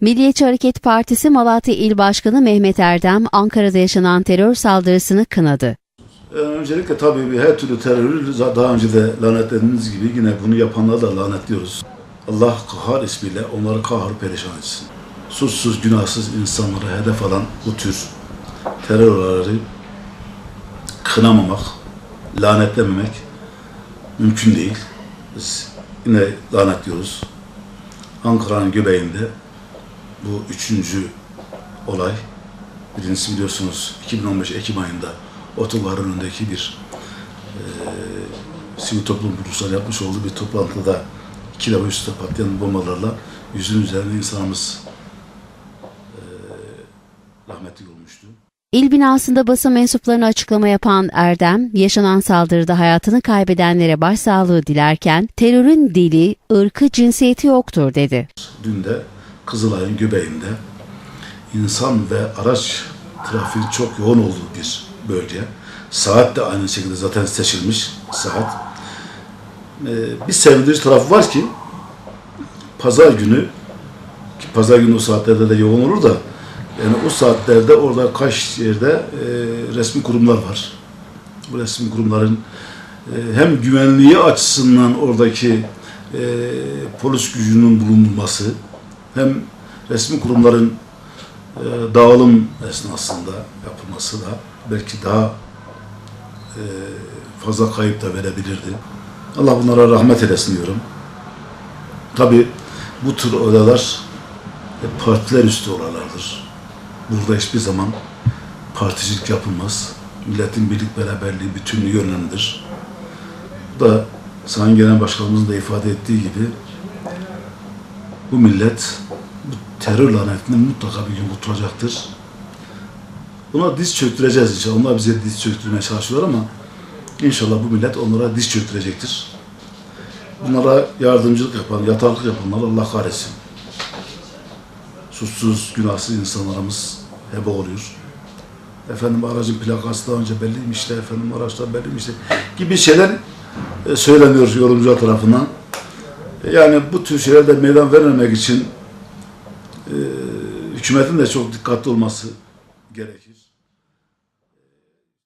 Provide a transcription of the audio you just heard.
Milliyetçi Hareket Partisi Malatya İl Başkanı Mehmet Erdem, Ankara'da yaşanan terör saldırısını kınadı. Ee, Öncelikle tabii her türlü terörü daha önce de lanetlediğimiz gibi yine bunu yapanları da lanetliyoruz. Allah kahar ismiyle onları kahır perişan etsin. Suçsuz, günahsız insanları hedef alan bu tür terör olayları kınamamak, lanetlememek mümkün değil. Biz yine lanetliyoruz. Ankara'nın göbeğinde bu üçüncü olay. Birincisi biliyorsunuz 2015 Ekim ayında otogarın önündeki bir e, sivil toplum kuruluşları yapmış olduğu bir toplantıda iki defa üstte patlayan bombalarla yüzün üzerine insanımız e, rahmetli olmuştu. İl binasında basın mensuplarına açıklama yapan Erdem, yaşanan saldırıda hayatını kaybedenlere başsağlığı dilerken, terörün dili, ırkı, cinsiyeti yoktur dedi. Dün de Kızılay'ın göbeğinde insan ve araç trafiği çok yoğun olduğu bir bölge. Saat de aynı şekilde zaten seçilmiş saat. Ee, bir sevindirici tarafı var ki pazar günü ki pazar günü o saatlerde de yoğun olur da yani o saatlerde orada kaç yerde e, resmi kurumlar var. Bu resmi kurumların e, hem güvenliği açısından oradaki e, polis gücünün bulunması hem resmi kurumların e, dağılım esnasında yapılması da belki daha e, fazla kayıp da verebilirdi. Allah bunlara rahmet eylesin diyorum. Tabi bu tür olaylar hep partiler üstü olaylardır. Burada hiçbir zaman particilik yapılmaz. Milletin birlik beraberliği, bütünlüğü önemlidir. Bu da Sayın Genel Başkanımızın da ifade ettiği gibi bu millet bu terör lanetinden mutlaka bir gün kurtulacaktır. Buna diz çöktüreceğiz inşallah. Onlar bize diz çöktürmeye çalışıyorlar ama inşallah bu millet onlara diz çöktürecektir. Bunlara yardımcılık yapan, yatarlık yapanlar Allah kahretsin. Suçsuz, günahsız insanlarımız heba oluyor. Efendim aracın plakası daha önce belliymiş de, efendim araçlar belliymiş de gibi şeyler e, söyleniyor yorumcular tarafından. Yani bu tür şeylerde meydan vermemek için e, hükümetin de çok dikkatli olması gerekir.